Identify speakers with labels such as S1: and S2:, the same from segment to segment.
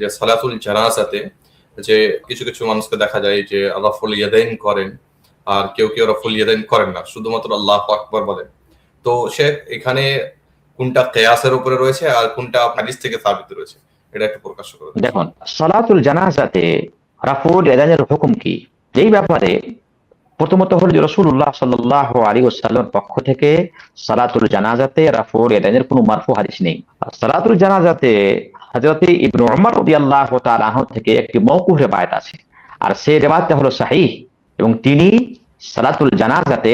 S1: যে সালাতুল জানাজাতে যে কিছু কিছু মানুষকে দেখা যায় যে রাফুল ইয়াদাইন করেন আর কেউ কেউ রাফুল ইয়াদাইন করেন না, শুধুমাত্র আল্লাহ আকবর বলেন তো সে এখানে কোনটা কেয়াসের উপরে রয়েছে আর কোনটা হাদিস থেকে সাবিত রয়েছে, এটা একটু প্রকাশ করে
S2: দেখুন, সালাতুল জানাজাতে রাফুল এদানের হুকুম কি? যেই ব্যাপারে প্রথমত হল যে রসুল্লাহ সাল্লাহ আলী ওসাল্লামের পক্ষ থেকে সালাতুল জানাজাতে রাফুল এদানের কোনো মারফু হাদিস নেই। সালাতুল জানাজাতে হজরতে ইবনু উমর রাদিয়াল্লাহু তাআলা আনহু থেকে একটি মওকুফ রেবায়াত আছে আর সেই রেবায়াতটা হলো সহিহ এবং তিনি সালাতুল জানাজাতে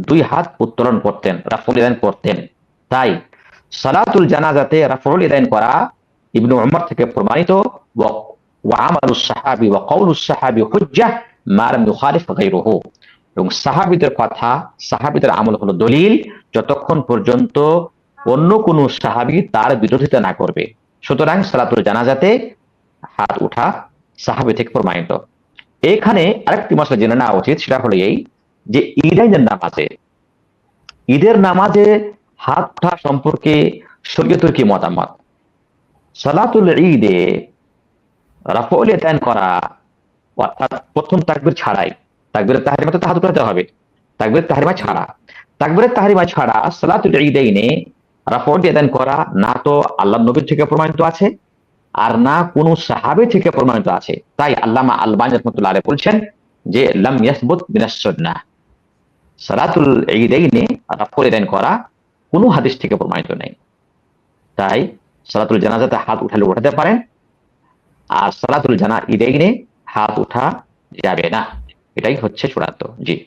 S2: দুই হাত উত্তোলন করতেন রাফুল এদান করতেন তাই সালাতুল জানাজাতে রাফুল এদান করা ইবনু উমর থেকে প্রমাণিত ওয়া- وعمل الصحابي وقول الصحابي حجة ما لم يخالف غيره এবং সাহাবিদের কথা সাহাবিদের আমল হলো দলিল যতক্ষণ পর্যন্ত অন্য কোন সাহাবি তার বিরোধিতা না করবে সুতরাং সালাতুল জানাজাতে হাত উঠা সাহাবি থেকে প্রমাণিত। এখানে আরেকটি মশলা জেনে নেওয়া উচিত, সেটা হলো এই যে ঈদের নামাজে ঈদের নামাজে হাত উঠা সম্পর্কে শরীয়তের কি মতামত? সালাতুল ঈদে রাফল এতায়ন করা, অর্থাৎ প্রথম তাকবির ছাড়াই, তাকবিরের তাহারিমা তো হাত উঠাতে হবে, তাকবিরের তাহারিমা ছাড়া। তাকবিরের তাহারিমা ছাড়া সালাতুল ঈদাইনে রাফল এতায়ন করা, না তো আল্লাহ নবীর থেকে প্রমাণিত আছে, আর না কোনো সাহাবী থেকে প্রমাণিত আছে। তাই আল্লামা আলবানী রহমতুল্লাহ বলছেন যে, লাম ইয়াসবুত মিনাস সুন্নাহ। সালাতুল ঈদাইনে রাফল এতায়ন করা, কোনো হাদিস থেকে প্রমাণিত নেই। তাই সালাতুল জানাজাতে হাত উঠালে উঠাতে পারেন, আর সালাতুল জানা ঈদে হাত উঠা যাবে না। এটাই হচ্ছে চূড়ান্ত। জি।